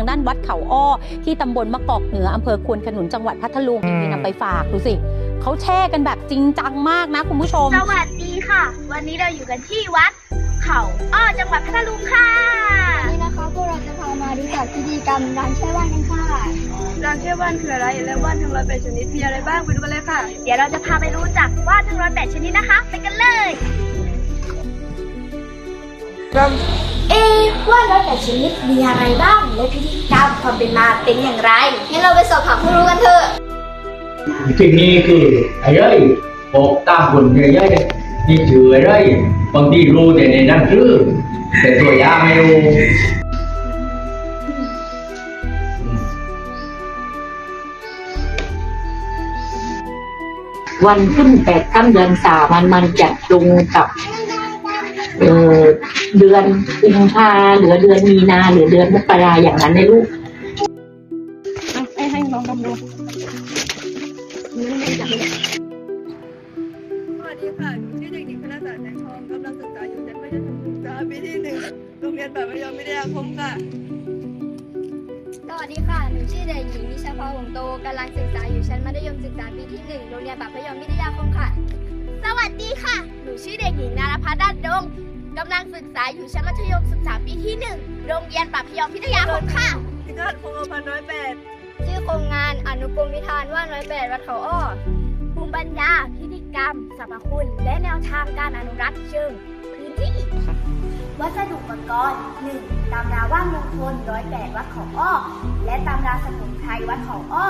างด้านวัดเขาอ้อ ที่ตำบลมะกอกเหนืออำเภอควนขนุนจังหวัดพัทลุงมีนำไปฝากดูสิเขาแช่กันแบบจริงจังมากนะคุณผู้ชม สวัสดีค่ะ วันนี้เราอยู่กันที่วัด เขาอ้อจังหวัดพัทลุงค่ะวันนี้นะคะพวกเราจะพามารู้จักพิธีกรรมรำแช่ว่านกันค่ะรางแค่ว่านคืออะไรและว่านทั้งร้อยแปดชนิดมีอะไรบ้างไปดูกันเลยค่ะ เดี๋ยวเราจะพาไปรู้จักว่านทั้งร้อยแปดชนิดนะคะ ไปกันเลยเอ๊ะ ว่านร้อยแปดชนิดมีอะไรบ้าง และพิธีกรรมความเป็นมาเป็นอย่างไรงั้นเราไปสอบถามผู้รู้กันเถอะที่นี่คืออะไรบอกตามคนใหญ่ๆนี่ชื่ออะไรบางทีรู้แต่ในหนังสือแต่ตัวยาไม่รู้วันขึ้นแปดค่ำเดือนสามมันมันจะตรงกับ เอ่อ เดือนกุมภาหรือเดือนมีนาหรือเดือนมกราอย่างนั้นในลูกสวัสดีค่ะหนูชื่อเด็กหญิงพนศาแสงทองกำลังศึกษาอยู่ชั้นมัธยมศึกษาปีที่หนึ่งโรงเรียนปากพยอมวิทยาคมค่ะสวัสดีค่ะ หนูชื่อเด็กหญิงนิชาพรหงโตกำลังศึกษาอยู่ชั้นมัธยมศึกษาปีที่หนึ่งโรงเรียนปากพยอมวิทยาคมค่ะ สวัสดีค่ะ หนูชื่อเด็กหญิงนารพัฒน์ดัดดง กำลังศึกษาอยู่ชั้นมัธยมศึกษาปีที่หนึ่งโรงเรียนปากพยอมพิทยาคมค่ะที่ก็คงกระพันร้อยแปดชื่อโครงงานอนุกรมวิธานว่านร้อยแปดวัดเขาอ้อภูมิปัญญา พิธีกรรมสรรพคุณ และแนวทางการอนุรักษ์เชิงพื้นที่ วัสดุอุปกรณ์ 1. ตำราว่านมงคลร้อยแปดวัดเขาอ้อ และตำราสมุนไพรวัดเขาอ้อ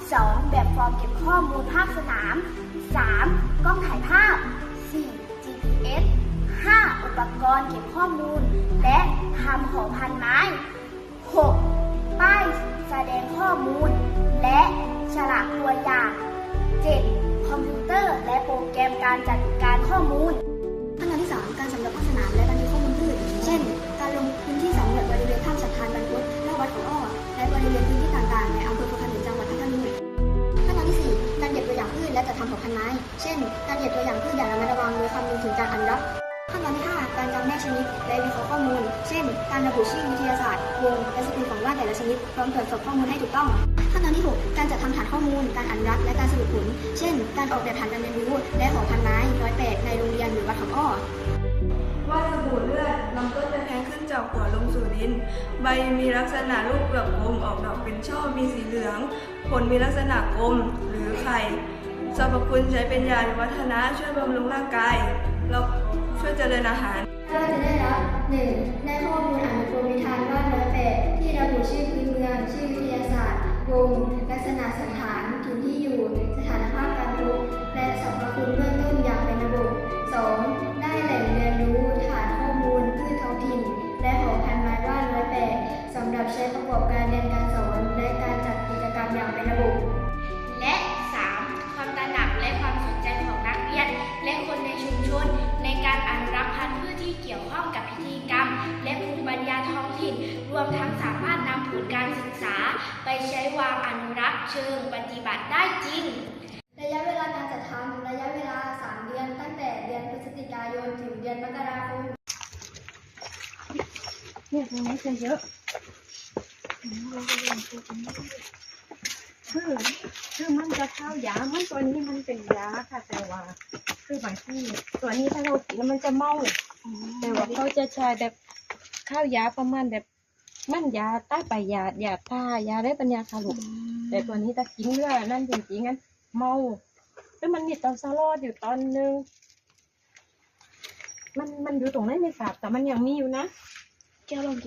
2. แบบฟอร์มเก็บข้อมูลภาคสนาม 3. กล้องถ่ายภาพ 4. GPS 5. อุปกรณ์เก็บข้อมูล และทำของพันไม้ 6. ป้ายแสดงข้อมูล และฉลากตัวอย่าง 7. คอมพิวเตอร์ และโปรแกรมการจัดการข้อมูลขั้นตอนที่ 3 การสำรวจภาคสนามและบันทึกข้อมูลพืชเช่น การลงพื้นที่สำรวจบริเวณข้ามสะพานบรรพุตและวัดเขาอ้อและบริเวณพื้นที่ต่างๆ ในอำเภอพขนุนจังหวัดพัทลุงขั้นตอนที่ 4 การเก็บตัวอย่างพืชและจัดทำเผ่าพันไม้ เช่น การเก็บตัวอย่างพืชอย่างระมัดระวังโดยคำนึงถึงการอนุรักษ์ การจำแนกชนิด และวิเคราะห์ข้อมูล เช่น การระบุชื่อวิทยาศาสตร์ วง และสกุลของว่านแต่ละชนิด พร้อมตรวจสอบข้อมูลให้ถูกต้อง ขั้นตอนที่ 6 การจัดทำฐานข้อมูล การอนุรักษ์และการสรุปผล เช่น การออกแบบฐานการเรียนรู้ และหอพันไม้ร้อยแปดในโรงเรียนหรือวัดเขาอ้อว่าสบู่เลือดลำต้นจะแทงขึ้นจากหัวลงสู่ดิน ใบมีลักษณะลูกเปลือกกลมออกดอกเป็นช่อมีสีเหลือง ผลมีลักษณะกลมหรือไข่สรรพคุณใช้เป็นยาวัฒนะช่วยบำรุงร่างกายแล้วช่วย เจริญอาหารก็จะได้รับ 1. ได้ข้อมูลอนุกรมวิธานว่านร้อยแปดที่ระบุชื่อพื้นเมือง ชื่อวิทยาศาสตร์วง กับพิธีกรรม และภูมิปัญญาท้องถิ่น รวมทั้งสามารถนำผลการศึกษา ไปใช้วางอนุรักษ์เชิงปฏิบัติได้จริง ระยะเวลาการจัดทำระยะเวลา 3 เดือน ตั้งแต่เดือนพฤศจิกายนถึงเดือนมกราคมคือคือมันจะเข้ายามันตัวนี้มันเป็นยาค่ะแต่ว่า คือบางที่ตัวนี้ถ้าเรากินแล้วมันจะเมา แต่ว่าเขาจะใช้แบบข้าวยาประมาณแบบมันยาใต้ไปยายาตายาได้ปัญญาค่ะลูกแต่ตัวนี้ถ้ากินเรื่อยนั่นจริงๆงั้นเมาแล้วมันมีตอนซาลอดอยู่ตอนนึงมันมันอยู่ตรงนั้นไม่ทราบแต่มันยังมีอยู่นะแก้วลองกิน